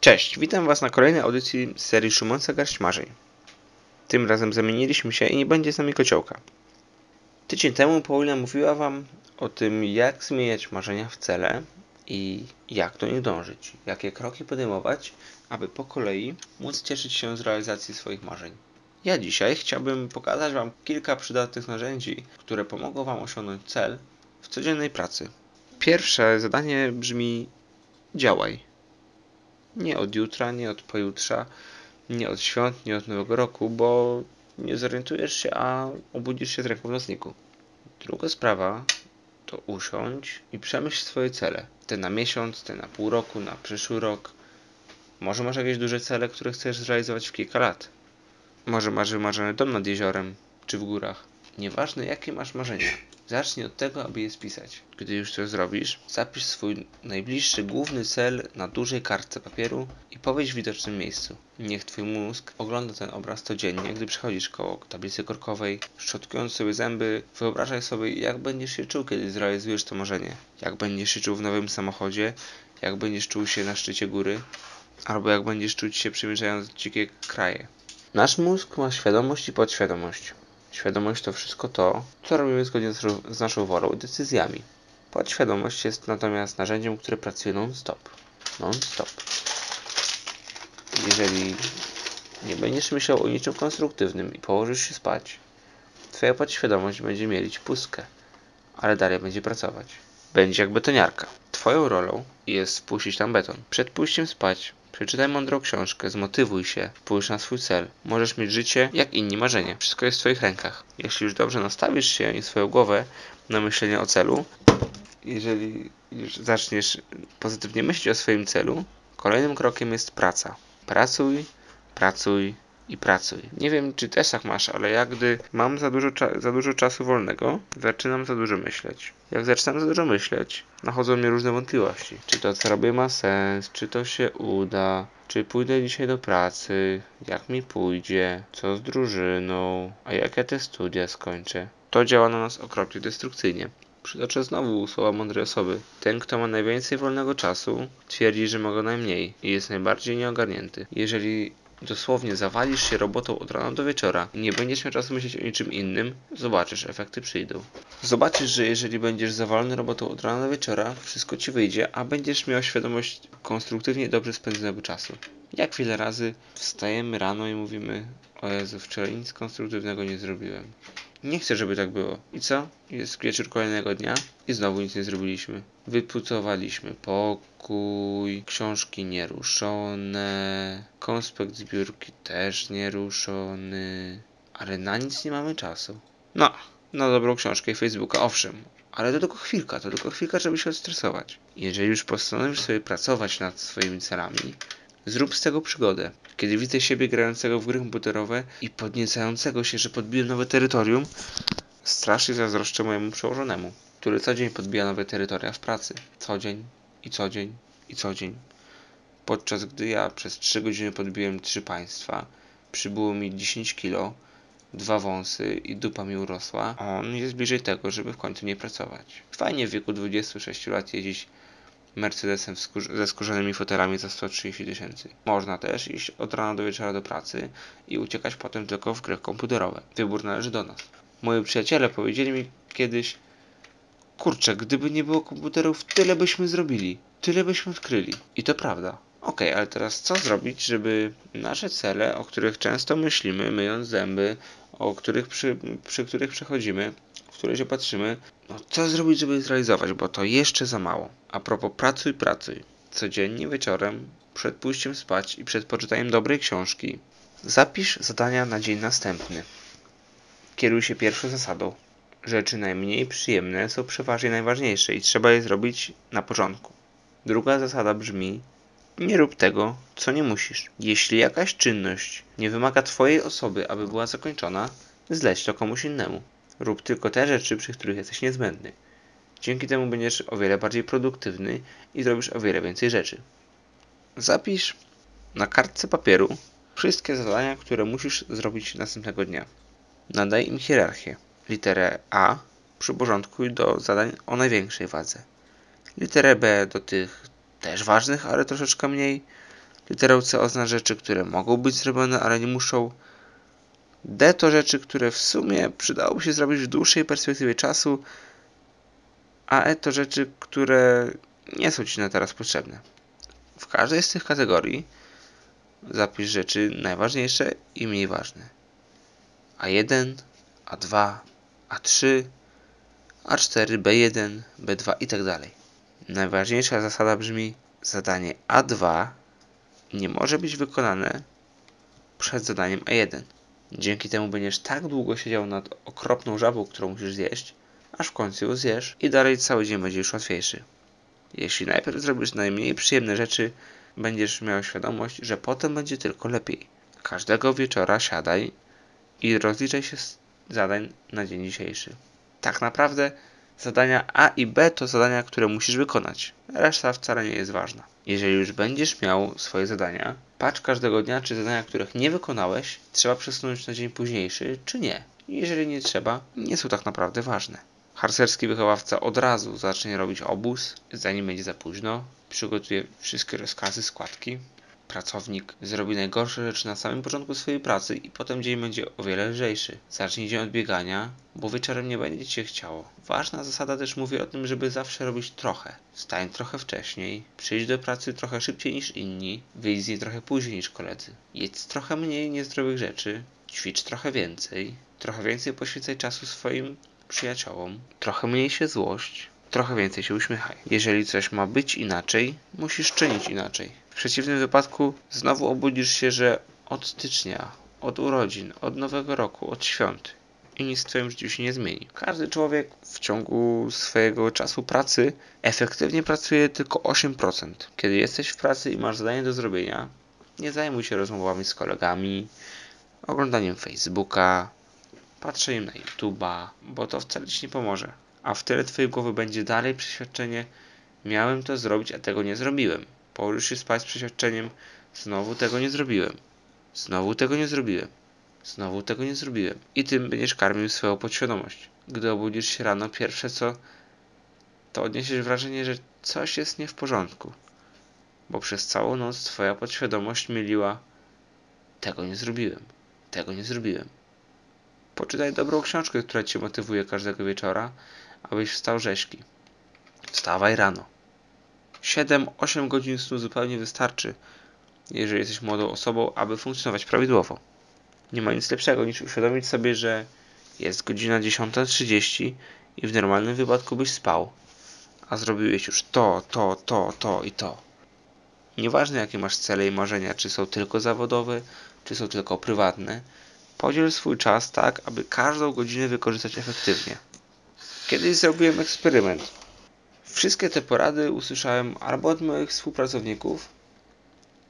Cześć, witam Was na kolejnej audycji serii Szumonca Garść Marzeń. Tym razem zamieniliśmy się i nie będzie z nami kociołka. Tydzień temu Paulina mówiła Wam o tym, jak zmieniać marzenia w cele i jak do nich dążyć, jakie kroki podejmować, aby po kolei móc cieszyć się z realizacji swoich marzeń. Ja dzisiaj chciałbym pokazać Wam kilka przydatnych narzędzi, które pomogą Wam osiągnąć cel w codziennej pracy. Pierwsze zadanie brzmi działaj. Nie od jutra, nie od pojutrza, nie od świąt, nie od nowego roku, bo nie zorientujesz się, a obudzisz się z ręką w nocniku. Druga sprawa to usiądź i przemyśl swoje cele. Te na miesiąc, te na pół roku, na przyszły rok. Może masz jakieś duże cele, które chcesz zrealizować w kilka lat. Może masz wymarzony dom nad jeziorem, czy w górach. Nieważne jakie masz marzenia. Zacznij od tego, aby je spisać. Gdy już to zrobisz, zapisz swój najbliższy główny cel na dużej kartce papieru i powiedz w widocznym miejscu. Niech twój mózg ogląda ten obraz codziennie, gdy przechodzisz koło tablicy korkowej, szczotkując sobie zęby, wyobrażaj sobie, jak będziesz się czuł, kiedy zrealizujesz to marzenie. Jak będziesz się czuł w nowym samochodzie, jak będziesz czuł się na szczycie góry, albo jak będziesz czuć się przemierzając dzikie kraje. Nasz mózg ma świadomość i podświadomość. Świadomość to wszystko to, co robimy zgodnie z naszą wolą i decyzjami. Podświadomość jest natomiast narzędziem, które pracuje non-stop. Non-stop. Jeżeli nie będziesz myślał o niczym konstruktywnym i położysz się spać, twoja podświadomość będzie mielić pustkę, ale dalej będzie pracować. Będzie jak betoniarka. Twoją rolą jest spuścić tam beton. Przed pójściem spać Przeczytaj mądrą książkę, zmotywuj się, spójrz na swój cel. Możesz mieć życie jak inni marzenie. Wszystko jest w Twoich rękach. Jeśli już dobrze nastawisz się i swoją głowę na myślenie o celu, jeżeli już zaczniesz pozytywnie myśleć o swoim celu, kolejnym krokiem jest praca. Pracuj, pracuj, i pracuj. Nie wiem, czy też tak masz, ale ja gdy mam za dużo, za dużo czasu wolnego, zaczynam za dużo myśleć. Jak zaczynam za dużo myśleć, nachodzą mnie różne wątpliwości. Czy to, co robię, ma sens? Czy to się uda? Czy pójdę dzisiaj do pracy? Jak mi pójdzie? Co z drużyną? A jak ja te studia skończę? To działa na nas okropnie destrukcyjnie. Przytoczę znowu słowa mądrej osoby. Ten, kto ma najwięcej wolnego czasu, twierdzi, że ma go najmniej i jest najbardziej nieogarnięty. Jeżeli dosłownie zawalisz się robotą od rana do wieczora nie będziesz miał czasu myśleć o niczym innym, zobaczysz, efekty przyjdą. Zobaczysz, że jeżeli będziesz zawalony robotą od rana do wieczora, wszystko ci wyjdzie, a będziesz miał świadomość konstruktywnie dobrze spędzonego czasu. Jak wiele razy wstajemy rano i mówimy, o Jezu, wczoraj nic konstruktywnego nie zrobiłem. Nie chcę, żeby tak było. I co? Jest wieczór kolejnego dnia i znowu nic nie zrobiliśmy. Wypucowaliśmy pokój, książki nieruszone, konspekt zbiórki też nieruszony, ale na nic nie mamy czasu. No, na dobrą książkę i Facebooka, owszem, ale to tylko chwilka, to tylko chwilka, żeby się odstresować. Jeżeli już postanowisz sobie pracować nad swoimi celami, Zrób z tego przygodę. Kiedy widzę siebie grającego w gry komputerowe i podniecającego się, że podbiję nowe terytorium, strasznie zazdroszczę mojemu przełożonemu, który co dzień podbija nowe terytoria w pracy. Co dzień i co dzień i co dzień. Podczas gdy ja przez 3 godziny podbiłem 3 państwa, przybyło mi 10 kilo, dwa wąsy i dupa mi urosła, on jest bliżej tego, żeby w końcu nie pracować. Fajnie w wieku 26 lat jeździć Mercedesem ze skórzanymi fotelami za 130 tysięcy. Można też iść od rana do wieczora do pracy i uciekać potem tylko w gry komputerowe. Wybór należy do nas. Moi przyjaciele powiedzieli mi kiedyś Kurczę, gdyby nie było komputerów, tyle byśmy zrobili. Tyle byśmy odkryli. I to prawda. Ok, ale teraz co zrobić, żeby nasze cele, o których często myślimy, myjąc zęby, o których przy, przy których przechodzimy, w które się patrzymy, no co zrobić, żeby zrealizować, bo to jeszcze za mało. A propos pracuj, pracuj. Codziennie wieczorem, przed pójściem spać i przed poczytaniem dobrej książki, zapisz zadania na dzień następny. Kieruj się pierwszą zasadą. Rzeczy najmniej przyjemne są przeważnie najważniejsze i trzeba je zrobić na początku. Druga zasada brzmi: nie rób tego, co nie musisz. Jeśli jakaś czynność nie wymaga Twojej osoby, aby była zakończona, zleć to komuś innemu. Rób tylko te rzeczy, przy których jesteś niezbędny. Dzięki temu będziesz o wiele bardziej produktywny i zrobisz o wiele więcej rzeczy. Zapisz na kartce papieru wszystkie zadania, które musisz zrobić następnego dnia. Nadaj im hierarchię. Literę A przyporządkuj do zadań o największej wadze. Literę B do tych też ważnych, ale troszeczkę mniej. Literą C oznacza rzeczy, które mogą być zrobione, ale nie muszą. D to rzeczy, które w sumie przydałoby się zrobić w dłuższej perspektywie czasu, a E to rzeczy, które nie są Ci na teraz potrzebne. W każdej z tych kategorii zapisz rzeczy najważniejsze i mniej ważne. A1, A2, A3, A4, B1, B2 i tak dalej. Najważniejsza zasada brzmi zadanie A2 nie może być wykonane przed zadaniem A1. Dzięki temu będziesz tak długo siedział nad okropną żabą, którą musisz zjeść, aż w końcu ją zjesz i dalej cały dzień będzie już łatwiejszy. Jeśli najpierw zrobisz najmniej przyjemne rzeczy, będziesz miał świadomość, że potem będzie tylko lepiej. Każdego wieczora siadaj i rozliczaj się z zadań na dzień dzisiejszy. Tak naprawdę zadania A i B to zadania, które musisz wykonać. Reszta wcale nie jest ważna. Jeżeli już będziesz miał swoje zadania, patrz każdego dnia, czy zadania, których nie wykonałeś, trzeba przesunąć na dzień późniejszy, czy nie. Jeżeli nie trzeba, nie są tak naprawdę ważne. Harcerski wychowawca od razu zacznie robić obóz, zanim będzie za późno, przygotuje wszystkie rozkazy, składki. Pracownik zrobi najgorsze rzeczy na samym początku swojej pracy i potem dzień będzie o wiele lżejszy. Zacznij dzień od biegania, bo wieczorem nie będzie cię chciało. Ważna zasada też mówi o tym, żeby zawsze robić trochę. Wstań trochę wcześniej, przyjdź do pracy trochę szybciej niż inni, wyjdź z niej trochę później niż koledzy. Jedz trochę mniej niezdrowych rzeczy, ćwicz trochę więcej, trochę więcej poświęcaj czasu swoim przyjaciołom, trochę mniej się złość, trochę więcej się uśmiechaj. Jeżeli coś ma być inaczej, musisz czynić inaczej. Przeciwnym wypadku znowu obudzisz się, że od stycznia, od urodzin, od nowego roku, od świąt i nic w Twoim życiu się nie zmieni. Każdy człowiek w ciągu swojego czasu pracy efektywnie pracuje tylko 8%. Kiedy jesteś w pracy i masz zadanie do zrobienia, nie zajmuj się rozmowami z kolegami, oglądaniem Facebooka, patrzeniem na YouTube'a, bo to wcale Ci nie pomoże. A w tyle Twojej głowy będzie dalej przeświadczenie miałem to zrobić, a tego nie zrobiłem. Położysz się spać z przeświadczeniem znowu tego nie zrobiłem. Znowu tego nie zrobiłem. Znowu tego nie zrobiłem. I tym będziesz karmił swoją podświadomość. Gdy obudzisz się rano, pierwsze co, to odniesiesz wrażenie, że coś jest nie w porządku. Bo przez całą noc twoja podświadomość myliła tego nie zrobiłem. Tego nie zrobiłem. Poczytaj dobrą książkę, która cię motywuje każdego wieczora, abyś wstał rzeźki. Wstawaj rano. 7-8 godzin snu zupełnie wystarczy, jeżeli jesteś młodą osobą, aby funkcjonować prawidłowo. Nie ma nic lepszego niż uświadomić sobie, że jest godzina 10.30 i w normalnym wypadku byś spał, a zrobiłeś już to, to, to, to i to. Nieważne jakie masz cele i marzenia, czy są tylko zawodowe, czy są tylko prywatne, podziel swój czas tak, aby każdą godzinę wykorzystać efektywnie. Kiedyś zrobiłem eksperyment. Wszystkie te porady usłyszałem albo od moich współpracowników,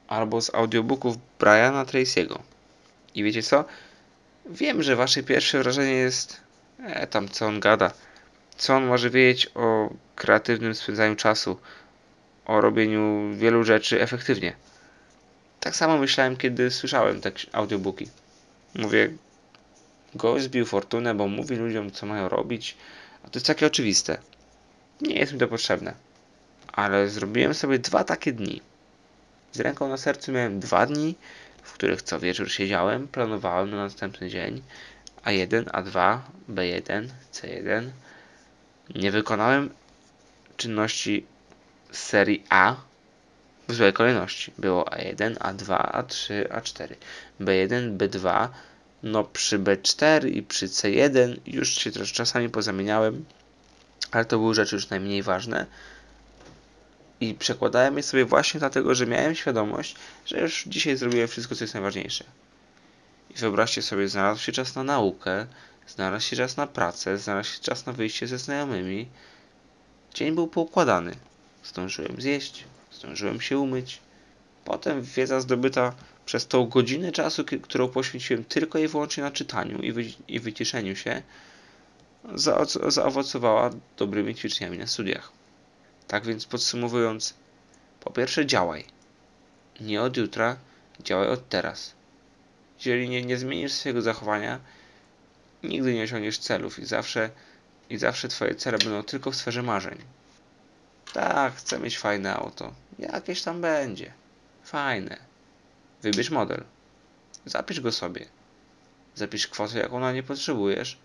albo z audiobooków Briana Tracy'ego. I wiecie co? Wiem, że wasze pierwsze wrażenie jest e, tam co on gada. Co on może wiedzieć o kreatywnym spędzaniu czasu, o robieniu wielu rzeczy efektywnie. Tak samo myślałem, kiedy słyszałem te audiobooki. Mówię, gość zbił fortunę, bo mówi ludziom, co mają robić, a to jest takie oczywiste. Nie jest mi to potrzebne. Ale zrobiłem sobie dwa takie dni. Z ręką na sercu miałem dwa dni, w których co wieczór siedziałem, planowałem na następny dzień A1, A2, B1, C1. Nie wykonałem czynności z serii A w złej kolejności. Było A1, A2, A3, A4, B1, B2. No przy B4 i przy C1 już się też czasami pozamieniałem, ale to były rzeczy już najmniej ważne. I przekładałem je sobie właśnie dlatego, że miałem świadomość, że już dzisiaj zrobiłem wszystko, co jest najważniejsze. I wyobraźcie sobie, znalazł się czas na naukę, znalazł się czas na pracę, znalazł się czas na wyjście ze znajomymi. Dzień był poukładany. Zdążyłem zjeść, zdążyłem się umyć. Potem wiedza zdobyta przez tą godzinę czasu, którą poświęciłem tylko i wyłącznie na czytaniu i, wy i wyciszeniu się, zaowocowała dobrymi ćwiczeniami na studiach. Tak więc podsumowując, po pierwsze działaj. Nie od jutra, działaj od teraz. Jeżeli nie, nie zmienisz swojego zachowania, nigdy nie osiągniesz celów i zawsze, i zawsze twoje cele będą tylko w sferze marzeń. Tak, chcę mieć fajne auto. Jakieś tam będzie. Fajne. Wybierz model. Zapisz go sobie. Zapisz kwotę, jaką na nie potrzebujesz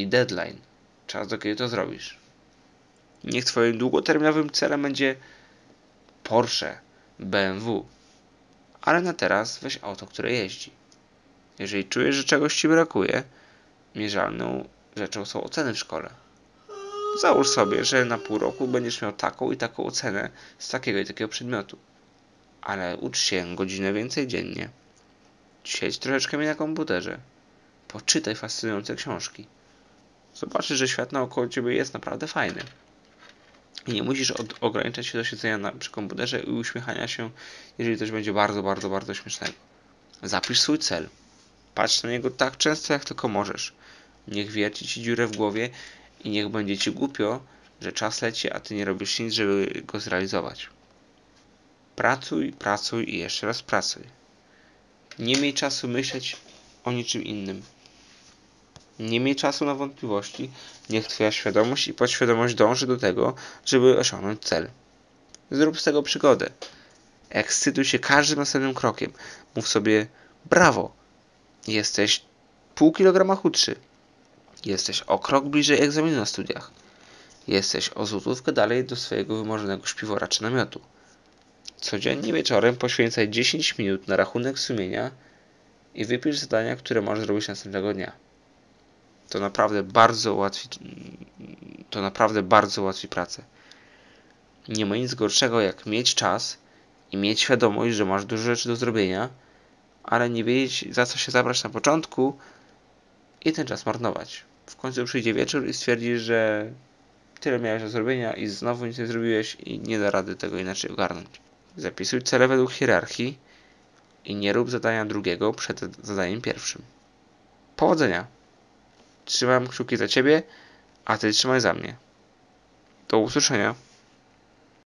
i deadline. Czas, do kiedy to zrobisz. Niech twoim długoterminowym celem będzie Porsche, BMW. Ale na teraz weź auto, które jeździ. Jeżeli czujesz, że czegoś ci brakuje, mierzalną rzeczą są oceny w szkole. Załóż sobie, że na pół roku będziesz miał taką i taką ocenę z takiego i takiego przedmiotu. Ale ucz się godzinę więcej dziennie. Siedź troszeczkę mi na komputerze. Poczytaj fascynujące książki. Zobaczysz, że świat naokoło ciebie jest naprawdę fajny. I nie musisz od, ograniczać się do siedzenia na, przy komputerze i uśmiechania się, jeżeli coś będzie bardzo, bardzo, bardzo śmiesznego. Zapisz swój cel. Patrz na niego tak często, jak tylko możesz. Niech wierci ci dziurę w głowie i niech będzie ci głupio, że czas leci, a ty nie robisz nic, żeby go zrealizować. Pracuj, pracuj i jeszcze raz pracuj. Nie miej czasu myśleć o niczym innym. Nie miej czasu na wątpliwości. Niech Twoja świadomość i podświadomość dąży do tego, żeby osiągnąć cel. Zrób z tego przygodę. Ekscytuj się każdym następnym krokiem. Mów sobie brawo. Jesteś pół kilograma chudszy. Jesteś o krok bliżej egzaminu na studiach. Jesteś o złotówkę dalej do swojego wymarzonego śpiwora czy namiotu. Codziennie wieczorem poświęcaj 10 minut na rachunek sumienia i wypisz zadania, które możesz zrobić następnego dnia. To naprawdę bardzo ułatwi, to naprawdę bardzo ułatwi pracę. Nie ma nic gorszego jak mieć czas i mieć świadomość, że masz dużo rzeczy do zrobienia, ale nie wiedzieć za co się zabrać na początku i ten czas marnować. W końcu przyjdzie wieczór i stwierdzisz, że tyle miałeś do zrobienia i znowu nic nie zrobiłeś i nie da rady tego inaczej ogarnąć. Zapisuj cele według hierarchii i nie rób zadania drugiego przed zadaniem pierwszym. Powodzenia! Trzymam kciuki za Ciebie, a Ty trzymaj za mnie. Do usłyszenia.